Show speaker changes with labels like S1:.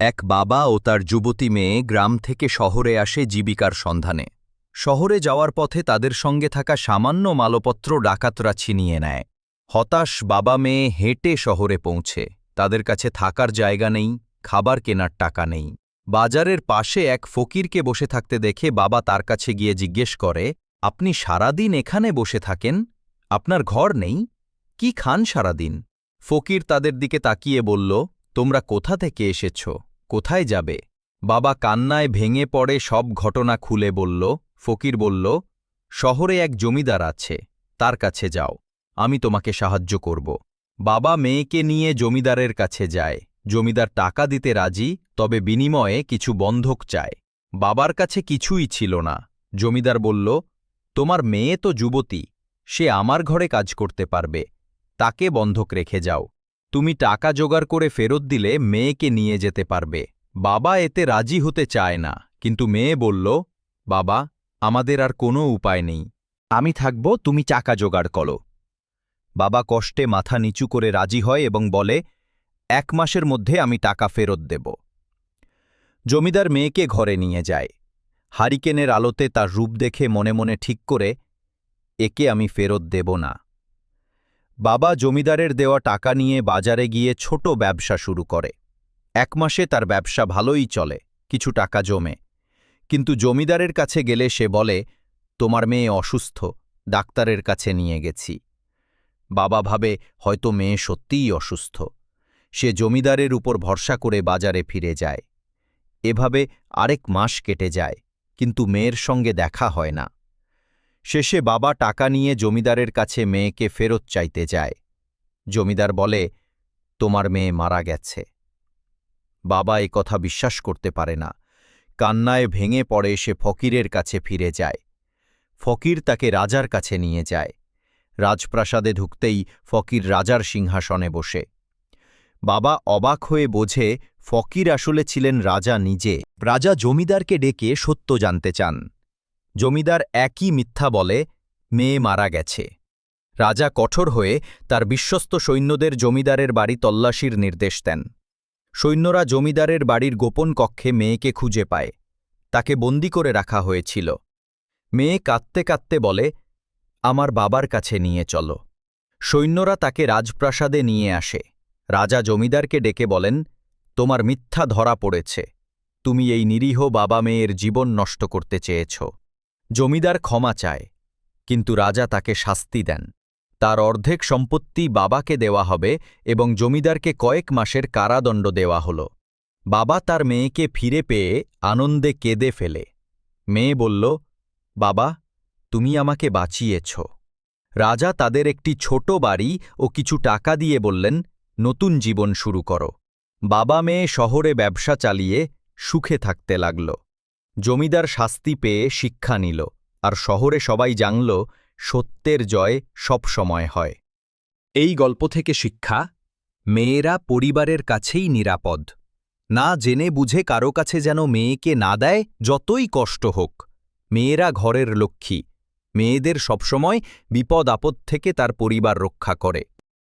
S1: এক বাবা ও তার যুবতী মেয়ে গ্রাম থেকে শহরে আসে জীবিকার সন্ধানে। শহরে যাওয়ার পথে তাদের সঙ্গে থাকা সামান্য মালপত্র ডাকাতরা ছিনিয়ে নেয়। হতাশ বাবা মেয়ে হেঁটে শহরে পৌঁছে। তাদের কাছে থাকার জায়গা নেই, খাবার কেনার টাকা নেই। বাজারের পাশে এক ফকিরকে বসে থাকতে দেখে বাবা তার কাছে গিয়ে জিজ্ঞেস করে, আপনি সারাদিন এখানে বসে থাকেন? আপনার ঘর নেই? কি খান সারাদিন? ফকির তাদের দিকে তাকিয়ে বলল, তোমরা কোথা থেকে এসেছ? কোথায় যাবে? বাবা কান্নায় ভেঙে পড়ে সব ঘটনা খুলে বলল, ফকির বলল, শহরে এক জমিদার আছে, তার কাছে যাও, আমি তোমাকে সাহায্য করব। বাবা মেয়েকে নিয়ে জমিদারের কাছে যায়। জমিদার টাকা দিতে রাজি, তবে বিনিময়ে কিছু বন্ধক চায়। বাবার কাছে কিছুই ছিল না। জমিদার বলল, তোমার মেয়ে তো যুবতী, সে আমার ঘরে কাজ করতে পারবে, তাকে বন্ধক রেখে যাও। তুমি টাকা জোগাড় করে ফেরত দিলে মেয়েকে নিয়ে যেতে পারবে। বাবা এতে রাজি হতে চায় না, কিন্তু মেয়ে বলল, বাবা, আমাদের আর কোনো উপায় নেই। আমি থাকব, তুমি টাকা জোগাড় করো। বাবা কষ্টে মাথা নিচু করে রাজি হয় এবং বলে, এক মাসের মধ্যে আমি টাকা ফেরত দেব। জমিদার মেয়েকে ঘরে নিয়ে যায়। হারিকেনের আলোতে তার রূপ দেখে মনে মনে ঠিক করে, একে আমি ফেরত দেব না। বাবা জমিদারের দেওয়া টাকা নিয়ে বাজারে গিয়ে ছোট ব্যবসা শুরু করে। এক মাসে তার ব্যবসা ভালোই চলে, কিছু টাকা জমে। কিন্তু জমিদারের কাছে গেলে সে বলে, তোমার মেয়ে অসুস্থ, ডাক্তারের কাছে নিয়ে গেছি। বাবা ভাবে, হয়তো মেয়ে সত্যিই অসুস্থ। সে জমিদারের উপর ভরসা করে বাজারে ফিরে যায়। এভাবে আরেক মাস কেটে যায়, কিন্তু মেয়ের সঙ্গে দেখা হয় না। শেষে বাবা টাকা নিয়ে জমিদারের কাছে মেয়েকে ফেরত চাইতে যায়। জমিদার বলে, তোমার মেয়ে মারা গেছে। বাবা এ কথা বিশ্বাস করতে পারে না। কান্নায় ভেঙে পড়ে সে ফকিরের কাছে ফিরে যায়। ফকির তাকে রাজার কাছে নিয়ে যায়। রাজপ্রাসাদে ঢুকতেই ফকির রাজার সিংহাসনে বসে। বাবা অবাক হয়ে বোঝে, ফকির আসলে ছিলেন রাজা নিজে। রাজা জমিদারকে ডেকে সত্য জানতে চান। জমিদার একই মিথ্যা বলে, মেয়ে মারা গেছে। রাজা কঠোর হয়ে তার বিশ্বস্ত সৈন্যদের জমিদারের বাড়ি তল্লাশির নির্দেশ দেন। সৈন্যরা জমিদারের বাড়ির গোপন কক্ষে মেয়েকে খুঁজে পায়। তাকে বন্দি করে রাখা হয়েছিল। মেয়ে কাঁদতে কাঁদতে বলে, আমার বাবার কাছে নিয়ে চলো। সৈন্যরা তাকে রাজপ্রাসাদে নিয়ে আসে। রাজা জমিদারকে ডেকে বলেন, তোমার মিথ্যা ধরা পড়েছে। তুমি এই নিরীহ বাবা মেয়ের জীবন নষ্ট করতে চেয়েছ। জমিদার ক্ষমা চায়, কিন্তু রাজা তাকে শাস্তি দেন। তার অর্ধেক সম্পত্তি বাবাকে দেওয়া হবে এবং জমিদারকে কয়েক মাসের কারাদণ্ড দেওয়া হল। বাবা তার মেয়েকে ফিরে পেয়ে আনন্দে কেঁদে ফেলে। মেয়ে বলল, বাবা, তুমি আমাকে বাঁচিয়েছ। রাজা তাদের একটি ছোট বাড়ি ও কিছু টাকা দিয়ে বললেন, নতুন জীবন শুরু করো। বাবা মেয়ে শহরে ব্যবসা চালিয়ে সুখে থাকতে লাগল। জমিদার শাস্তি পেয়ে শিক্ষা নিল, আর শহরে সবাই জানল, সত্যের জয় সব সময় হয়। এই গল্প থেকে শিক্ষা, মেয়েরা পরিবারের কাছেই নিরাপদ। না জেনে বুঝে কারও কাছে যেন মেয়েকে না দেয়, যতই কষ্ট হোক। মেয়েরা ঘরের লক্ষ্মী, মেয়েদের সবসময় বিপদ আপদ থেকে তার পরিবার রক্ষা করে।